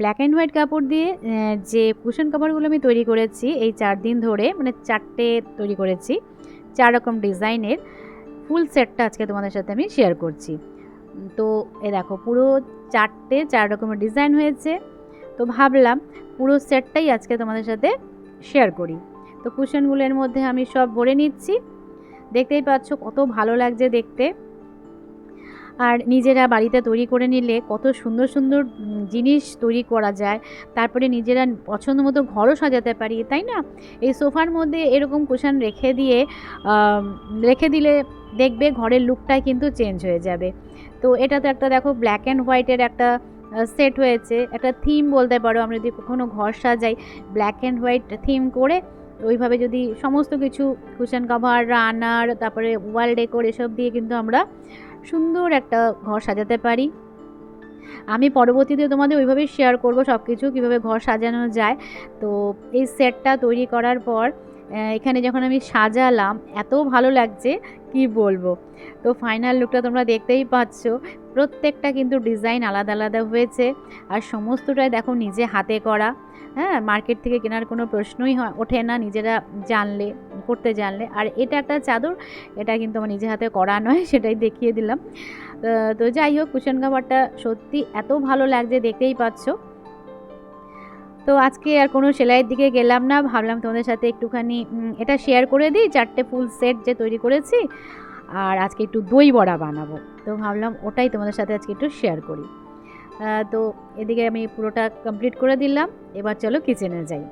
Black and white কাপড় দিয়ে যে কুশন কাপড়গুলো আমি তৈরি করেছি এই চার দিন ধরে মানে চারটে তৈরি করেছি, চার রকম ডিজাইনের ফুল সেটটা আজকে তোমাদের সাথে আমি শেয়ার করছি। তো এ দেখো, পুরো চারটে চার রকমের ডিজাইন হয়েছে। তো ভাবলাম পুরো সেটটাই আজকে তোমাদের সাথে শেয়ার করি। তো কুশনগুলোর মধ্যে আমি সব ভরে নিচ্ছি। দেখতেই পাচ্ছ কত ভালো লাগছে দেখতে। আর নিজেরা বাড়িতে তৈরি করে নিলে কত সুন্দর সুন্দর জিনিস তৈরি করা যায়। তারপরে নিজেরা পছন্দ মতো ঘরও সাজাতে পারি, তাই না? এই সোফার মধ্যে এরকম কুশন রেখে দিয়ে রেখে দিলে দেখবে ঘরের লুকটাই কিন্তু চেঞ্জ হয়ে যাবে। তো এটা তো একটা দেখো ব্ল্যাক অ্যান্ড হোয়াইটের একটা সেট হয়েছে। একটা থিম বলতে পারো, আমরা যদি কখনো ঘর সাজাই ব্ল্যাক অ্যান্ড হোয়াইট থিম করে ওইভাবে যদি সমস্ত কিছু কুশন কভার রানার তারপরে ওয়াল ডেকোর এসব দিয়ে কিন্তু আমরা সুন্দর একটা ঘর সাজাতে পারি। আমি পরবর্তীতে তোমাদের ওইভাবেই শেয়ার করব সব কিছু কীভাবে ঘর সাজানো যায়। তো এই সেটটা তৈরি করার পর এখানে যখন আমি সাজালাম, এত ভালো লাগছে কি বলব? তো ফাইনাল লুকটা তোমরা দেখতেই পাচ্ছ। প্রত্যেকটা কিন্তু ডিজাইন আলাদা আলাদা হয়েছে। আর সমস্তটাই দেখো নিজে হাতে করা। হ্যাঁ মার্কেট থেকে কেনার কোনো প্রশ্নই হয়, ওঠে না, নিজেরা জানলে, করতে জানলে। আর এটা একটা চাদর, এটা কিন্তু আমার নিজে হাতে করা নয়, সেটাই দেখিয়ে দিলাম। তো যাই হোক কুশন কাভারটা সত্যি এত ভালো লাগছে, দেখতেই পাচ্ছ। তো আজকে আর কোনো সেলাইয়ের দিকে গেলাম না। ভাবলাম তোমাদের সাথে একটুখানি এটা শেয়ার করে দিই, চারটে ফুল সেট যে তৈরি করেছি। আর আজকে একটু দই বড়া বানাবো। তো ভাবলাম ওটাই তোমাদের সাথে আজকে একটু শেয়ার করি। তো এদিকে আমি পুরোটা কমপ্লিট করে দিলাম। এবার চলো কিচেনে যাই।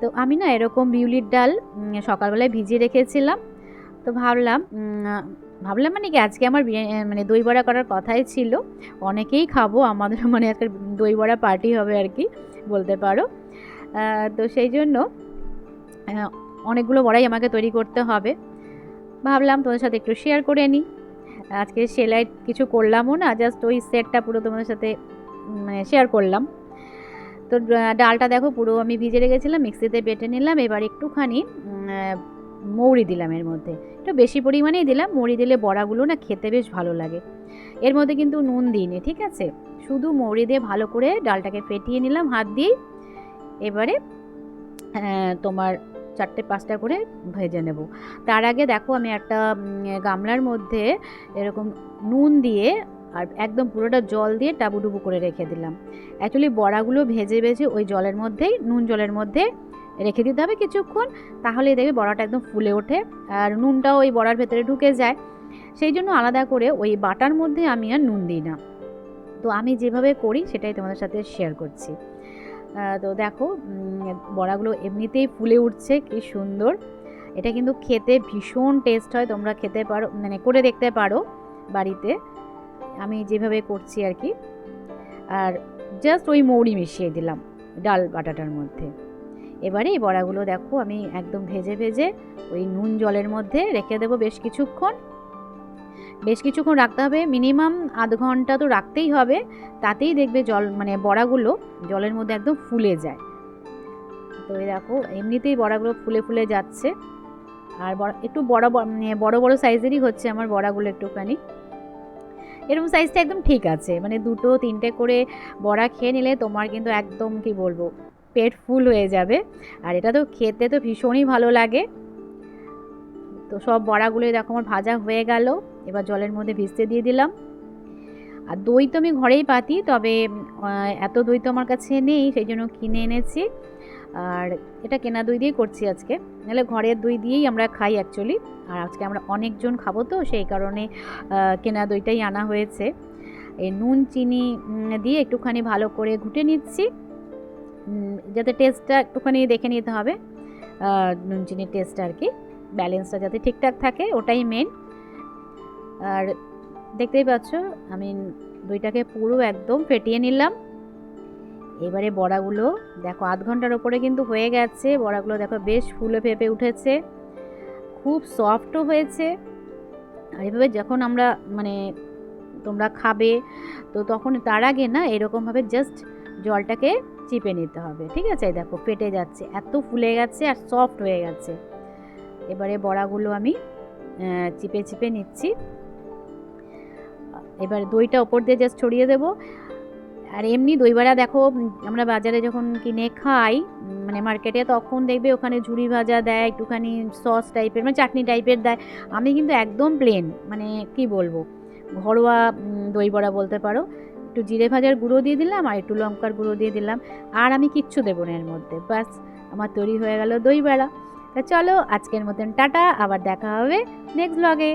তো আমি না এরকম বিউলির ডাল সকালবেলায় ভিজিয়ে রেখেছিলাম। তো ভাবলাম ভাবলাম মানে কি আজকে আমার মানে দই বড়া করার কথাই ছিল। অনেকেই খাব, আমাদের মানে আজকে দই বড়া পার্টি হবে আর কি, বলতে পারো। তো সেই জন্য অনেকগুলো বড়াই আমাকে তৈরি করতে হবে। ভাবলাম তোমাদের সাথে একটু শেয়ার করে নিই। আজকে সেলাই কিছু করলামও না জাস্ট ওই সেটটা পুরো তোমাদের সাথে মানে শেয়ার করলাম। তো ডালটা দেখো পুরো আমি ভিজে রেখেছিলাম, মিক্সিতে বেটে নিলাম, এবার একটুখানি মৌরি দিলাম এর মধ্যে। একটু বেশি পরিমাণেই দিলাম, মৌরি দিলে বড়াগুলো না খেতে বেশ ভালো লাগে। এর মধ্যে কিন্তু নুন দিইনি, ঠিক আছে? শুধু মৌরি দিয়ে ভালো করে ডালটাকে ফেটিয়ে নিলাম হাত দিয়েই এবারে তোমার চারটে পাঁচটা করে ভেজে নেব। তার আগে দেখো আমি একটা গামলার মধ্যে এরকম নুন দিয়ে আর একদম পুরোটা জল দিয়ে টাবুডুবু করে রেখে দিলাম। অ্যাকচুয়ালি বড়াগুলো ভেজে ভেজে ওই জলের মধ্যেই, নুন জলের মধ্যে রেখে দিতে হবে কিছুক্ষণ, তাহলে দেখবে বড়াটা একদম ফুলে ওঠে আর নুনটাও ওই বড়ার ভেতরে ঢুকে যায়। সেই জন্য আলাদা করে ওই বাটার মধ্যে আমি আর নুন দিই না। তো আমি যেভাবে করি সেটাই তোমাদের সাথে শেয়ার করছি। তো দেখো বড়াগুলো এমনিতেই ফুলে উঠছে, কি সুন্দর। এটা কিন্তু খেতে ভীষণ টেস্ট হয়, তোমরা খেতে পারো মানে করে দেখতে পারো বাড়িতে। আমি যেভাবে করছি আর কি। আর জাস্ট ওই মৌরি মিশিয়ে দিলাম ডাল বাটাটার মধ্যে। এবারে এই বড়াগুলো দেখো, আমি একদম ভেজে ভেজে ওই নুন জলের মধ্যে রেখে দেবো বেশ কিছুক্ষণ। বেশ কিছুক্ষণ রাখতে হবে, মিনিমাম আধ ঘণ্টা তো রাখতেই হবে, তাতেই দেখবে জল মানে বড়াগুলো জলের মধ্যে একদম ফুলে যায়। তো এই দেখো, এমনিতেই বড়াগুলো ফুলে ফুলে যাচ্ছে। আর একটু বড় বড় মানে বড় বড় সাইজেরই হচ্ছে আমার বড়াগুলো একটুখানি। এরকম সাইজটা একদম ঠিক আছে মানে দুটো তিনটে করে বড়া খেয়ে নিলে তোমার কিন্তু একদম কি বলব পেট ফুল হয়ে যাবে। আর এটা তো খেতে তো ভীষণই ভালো লাগে। তো সব বড়াগুলোই দেখো আমার ভাজা হয়ে গেল। এবার জলের মধ্যে ভিজতে দিয়ে দিলাম। আর দই তো আমি ঘরেই পাতি, তবে এত দই তো আমার কাছে নেই, সেই জন্য কিনে এনেছি। আর এটা কেনা দই দিয়েই করছি আজকে। নাহলে ঘরের দই দিয়েই আমরা খাই অ্যাকচুয়ালি আর আজকে আমরা অনেকজন খাব তো, সেই কারণে কেনা দইটাই আনা হয়েছে। এই নুন, চিনি দিয়ে একটুখানি ভালো করে ঘুটে নিচ্ছি। যাতে টেস্টটা একটুখানি দেখে নিতে হবে। নুন চিনির টেস্ট আর কি ব্যালেন্সটা যাতে ঠিকঠাক থাকে, ওটাই মেন আর দেখতেই পাচ্ছ আমি দইটাকে পুরো একদম ফেটিয়ে নিলাম। এবারে বড়াগুলো, দেখো, আধ ঘণ্টার ওপরে কিন্তু হয়ে গেছে। বড়াগুলো দেখো, বেশ ফুলে ফেপে উঠেছে। খুব সফটও হয়েছে। আর এভাবে যখন আমরা মানে তোমরা খাবে, তো তখন তার আগে না, এরকমভাবে জাস্ট জলটাকে চিপে নিতে হবে। ঠিক আছে? দেখো, ফেটে যাচ্ছে। এত ফুলে গেছে আর সফট হয়ে গেছে। এবারে বড়াগুলো আমি চিপে চিপে নিচ্ছি। এবার দইটা ওপর দিয়ে জাস্ট ছড়িয়ে দেবো। আর এমনি দইবড়া দেখো, আমরা বাজারে যখন কিনে খাই মানে মার্কেটে তখন দেখবে ওখানে ঝুড়ি ভাজা দেয়, একটুখানি সস টাইপের মানে চাটনি টাইপের দেয়। আমি কিন্তু একদম প্লেন মানে কি বলব? ঘরোয়া দইবড়া বলতে পারো। একটু জিরে ভাজার গুঁড়ো দিয়ে দিলাম আর একটু লঙ্কার গুঁড়ো দিয়ে দিলাম। আর আমি কিচ্ছু দেবো না এর মধ্যে। ব্যাস, আমার তৈরি হয়ে গেল দই বেড়া তা চলো, আজকের মতন টাটা, আবার দেখা হবে নেক্সট ব্লগে